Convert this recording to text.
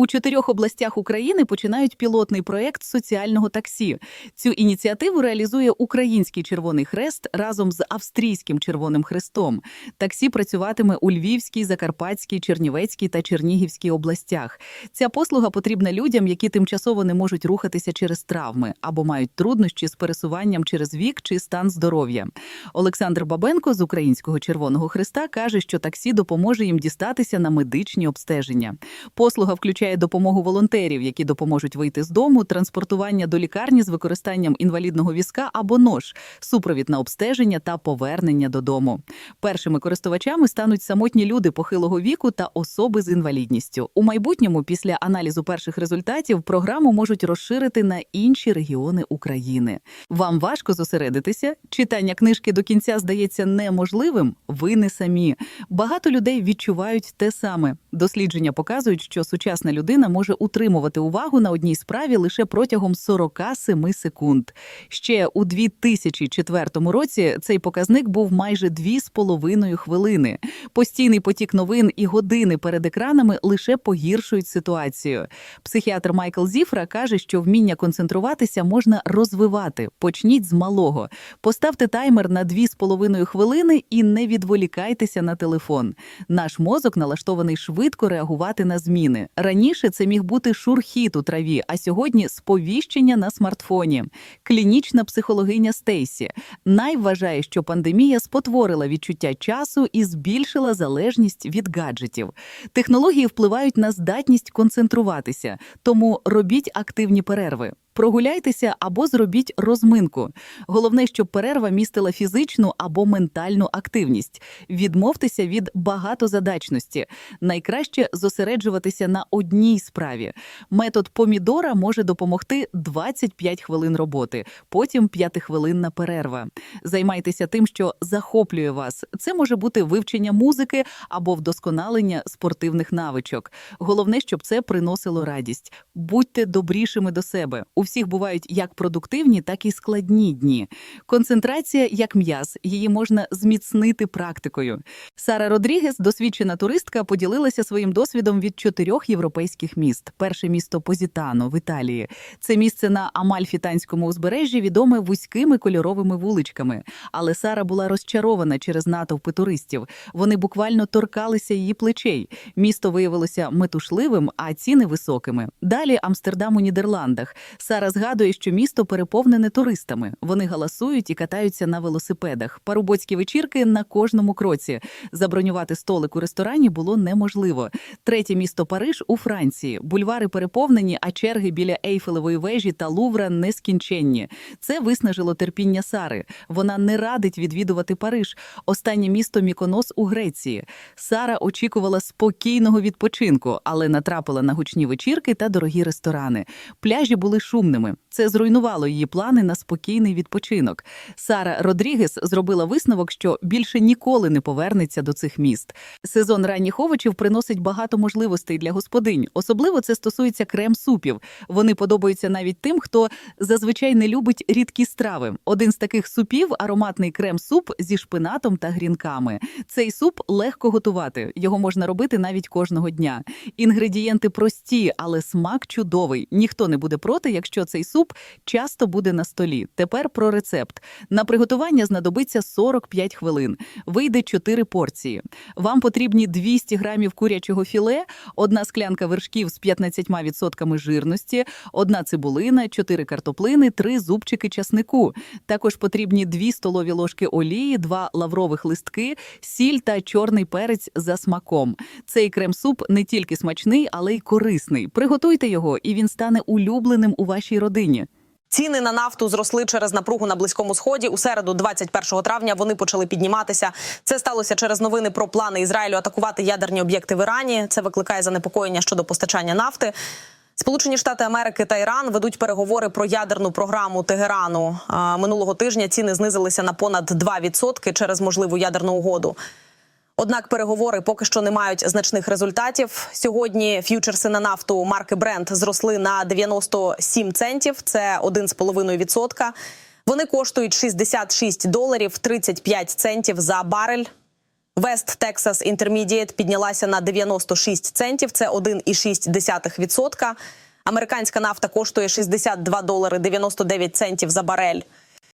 У чотирьох областях України починають пілотний проект соціального таксі. Цю ініціативу реалізує Український Червоний Хрест разом з Австрійським Червоним Хрестом. Таксі працюватиме у Львівській, Закарпатській, Чернівецькій та Чернігівській областях. Ця послуга потрібна людям, які тимчасово не можуть рухатися через травми або мають труднощі з пересуванням через вік чи стан здоров'я. Олександр Бабенко з Українського Червоного Хреста каже, що таксі допоможе їм дістатися на медичні обстеження. Послуга включає допомогу волонтерів, які допоможуть вийти з дому, транспортування до лікарні з використанням інвалідного візка або нож, супровід на обстеження та повернення додому. Першими користувачами стануть самотні люди похилого віку та особи з інвалідністю. У майбутньому, після аналізу перших результатів, програму можуть розширити на інші регіони України. Вам важко зосередитися? Читання книжки до кінця здається неможливим? Ви не самі. Багато людей відчувають те саме. Дослідження показують, що сучасна людина може утримувати увагу на одній справі лише протягом 47 секунд. Ще у 2004 році цей показник був майже 2,5 хвилини. Постійний потік новин і години перед екранами лише погіршують ситуацію. Психіатр Майкл Зіфра каже, що вміння концентруватися можна розвивати. Почніть з малого. Поставте таймер на 2,5 хвилини і не відволікайтеся на телефон. Наш мозок налаштований швидко реагувати на зміни. Це міг бути шурхіт у траві, а сьогодні сповіщення на смартфоні. Клінічна психологиня Стейсі Най вважає, що пандемія спотворила відчуття часу і збільшила залежність від гаджетів. Технології впливають на здатність концентруватися, тому робіть активні перерви. Прогуляйтеся або зробіть розминку. Головне, щоб перерва містила фізичну або ментальну активність. Відмовтеся від багатозадачності. Найкраще зосереджуватися на одній справі. Метод помідора може допомогти 25 хвилин роботи, потім 5-хвилинна перерва. Займайтеся тим, що захоплює вас. Це може бути вивчення музики або вдосконалення спортивних навичок. Головне, щоб це приносило радість. Будьте добрішими до себе. У всіх бувають як продуктивні, так і складні дні. Концентрація як м'яз, її можна зміцнити практикою. Сара Родрігес, досвідчена туристка, поділилася своїм досвідом від чотирьох європейських міст. Перше місто Позітано в Італії. Це місце на Амальфітанському узбережжі відоме вузькими кольоровими вуличками. Але Сара була розчарована через натовпи туристів. Вони буквально торкалися її плечей. Місто виявилося метушливим, а ціни високими. Далі Амстердам у Нідерландах. Сара згадує, що місто переповнене туристами. Вони галасують і катаються на велосипедах. Парубоцькі вечірки на кожному кроці. Забронювати столик у ресторані було неможливо. Третє місто Париж у Франції. Бульвари переповнені, а черги біля Ейфелевої вежі та Лувра нескінченні. Це виснажило терпіння Сари. Вона не радить відвідувати Париж. Останнє місто Міконос у Греції. Сара очікувала спокійного відпочинку, але натрапила на гучні вечірки та дорогі ресторани. Пляжі були шумними. Це зруйнувало її плани на спокійний відпочинок. Сара Родрігес зробила висновок, що більше ніколи не повернеться до цих міст. Сезон ранніх овочів приносить багато можливостей для господинь. Особливо це стосується крем-супів. Вони подобаються навіть тим, хто зазвичай не любить рідкі страви. Один з таких супів ароматний крем-суп зі шпинатом та грінками. Цей суп легко готувати. Його можна робити навіть кожного дня. Інгредієнти прості, але смак чудовий. Ніхто не буде проти, якщо цей суп часто буде на столі. Тепер про рецепт. На приготування знадобиться 45 хвилин. Вийде 4 порції. Вам потрібні 200 грамів курячого філе, одна склянка вершків з 15% жирності, одна цибулина, 4 картоплини, 3 зубчики часнику. Також потрібні 2 столові ложки олії, 2 лаврових листки, сіль та чорний перець за смаком. Цей крем-суп не тільки смачний, але й корисний. Приготуйте його, і він стане улюбленим у вашій родині. Ціни на нафту зросли через напругу на близькому сході. У середу, 21 травня, вони почали підніматися. Це сталося через новини про плани Ізраїлю атакувати ядерні об'єкти в Ірані. Це викликає занепокоєння щодо постачання нафти. Сполучені Штати Америки та Іран ведуть переговори про ядерну програму Тегерану. Минулого тижня ціни знизилися на понад 2% через можливу ядерну угоду. Однак переговори поки що не мають значних результатів. Сьогодні ф'ючерси на нафту марки Brent зросли на 97 центів. Це 1,5%. Вони коштують 66 доларів 35 центів за барель. West Texas Intermediate піднялася на 96 центів. Це 1,6%. Американська нафта коштує 62 долари 99 центів за барель.